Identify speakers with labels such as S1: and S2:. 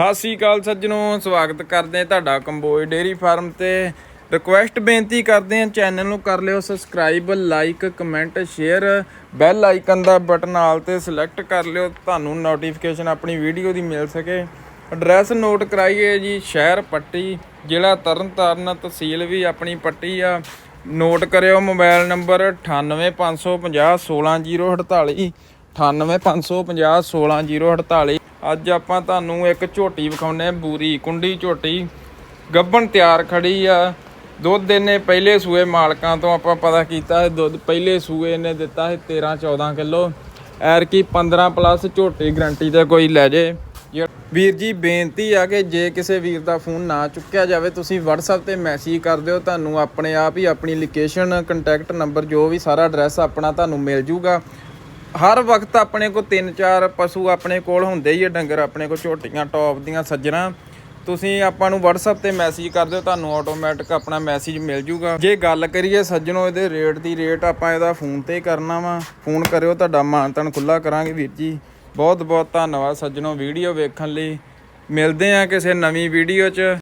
S1: ਸਤਿ ਸ੍ਰੀ ਅਕਾਲ ਸੱਜਣੋ, ਸਵਾਗਤ ਕਰਦੇ ਹਾਂ ਤੁਹਾਡਾ ਕੰਬੋਜ ਡੇਰੀ ਫਾਰਮ ਤੇ। ਰਿਕੁਐਸਟ ਬੇਨਤੀ ਕਰਦੇ ਹਾਂ ਚੈਨਲ ਨੂੰ ਕਰ ਲਿਓ subscribe like comment share bell icon ਦਾ ਬਟਨ ਨਾਲ ਤੇ ਸਿਲੈਕਟ ਕਰ ਲਿਓ, ਤੁਹਾਨੂੰ ਨੋਟੀਫਿਕੇਸ਼ਨ ਆਪਣੀ ਵੀਡੀਓ ਦੀ ਮਿਲ ਸਕੇ। ਐਡਰੈਸ ਨੋਟ ਕਰਾਈਏ ਜੀ, ਸ਼ਹਿਰ ਪੱਟੀ, ਜ਼ਿਲ੍ਹਾ ਤਰਨਤਾਰਨ, ਤਹਿਸੀਲ ਵੀ ਆਪਣੀ ਪੱਟੀ ਆ। ਨੋਟ ਕਰਿਓ ਮੋਬਾਈਲ ਨੰਬਰ 9855016048 9855016048 ਅੱਜ ਆਪਾਂ ਤੁਹਾਨੂੰ ਇੱਕ ਝੋਟੀ ਵਿਖਾਉਨੇ ਆ ਬੂਰੀ, ਕੁੰਡੀ ਝੋਟੀ। ਗੱਬਣ ਤਿਆਰ ਖੜੀ ਆ। ਦੁੱਧ ਇਹਨੇ ਪਹਿਲੇ ਸੂਏ ਮਾਲਕਾਂ ਤੋਂ ਆਪਾਂ ਪਤਾ ਕੀਤਾ ਹੈ, ਦੁੱਧ ਪਹਿਲੇ ਸੂਏ ਨੇ ਦਿੱਤਾ ਹੈ 13 14 ਕਿਲੋ। ਐਰ ਕੀ 15 ਪਲੱਸ ਝੋਟੀ ਗਰੰਟੀ ਤੇ ਕੋਈ ਲੈ ਜੇ। ਜੇ- ਵੀਰ ਜੀ, ਬੇਨਤੀ ਆ ਕਿ ਜੇ ਕਿਸੇ ਵੀਰ ਦਾ ਫੋਨ ਨਾ ਚੁੱਕਿਆ ਜਾਵੇ, ਤੁਸੀਂ WhatsApp ਤੇ ਮੈਸੇਜ ਕਰ ਦਿਓ, ਤੁਹਾਨੂੰ ਆਪਣੇ ਆਪ ਹੀ ਆਪਣੀ ਲੋਕੇਸ਼ਨ ਕੰਟੈਕਟ ਨੰਬਰ ਜੋ ਵੀ ਸਾਰਾ ਐਡਰੈਸ ਆਪਣਾ ਤੁਹਾਨੂੰ ਮਿਲ ਜੂਗਾ। ਹਰ ਵਕਤ ਆਪਣੇ ਕੋਲ ਤਿੰਨ ਚਾਰ ਪਸ਼ੂ ਆਪਣੇ ਕੋਲ ਹੁੰਦੇ ਹੀ ਆ, ਡੰਗਰ ਆਪਣੇ ਕੋਲ, ਝੋਟੀਆਂ, ਟੌਪ ਦੀਆਂ ਸੱਜਣਾ। ਤੁਸੀਂ ਆਪਾਂ ਨੂੰ WhatsApp ਤੇ ਮੈਸੇਜ ਕਰ ਦਿਓ, ਤੁਹਾਨੂੰ ਆਟੋਮੈਟਿਕ ਆਪਣਾ ਮੈਸੇਜ ਮਿਲ ਜੂਗਾ। ਜੇ ਗੱਲ ਕਰੀਏ ਸੱਜਣੋ, ਇਹਦੇ ਰੇਟ ਦੀ ਰੇਟ ਆਪਾਂ ਇਹਦਾ ਫੋਨ ਤੇ ਕਰਨਾ ਵਾ। ਫੋਨ ਕਰਿਓ, ਤੁਹਾਡਾ ਮਾਨਤਨ ਖੁੱਲਾ ਕਰਾਂਗੇ ਵੀਰ ਜੀ। ਬਹੁਤ ਬਹੁਤ ਧੰਨਵਾਦ ਸੱਜਣੋ ਵੀਡੀਓ ਵੇਖਣ ਲਈ। ਮਿਲਦੇ ਆ ਕਿਸੇ ਨਵੀਂ ਵੀਡੀਓ 'ਚ।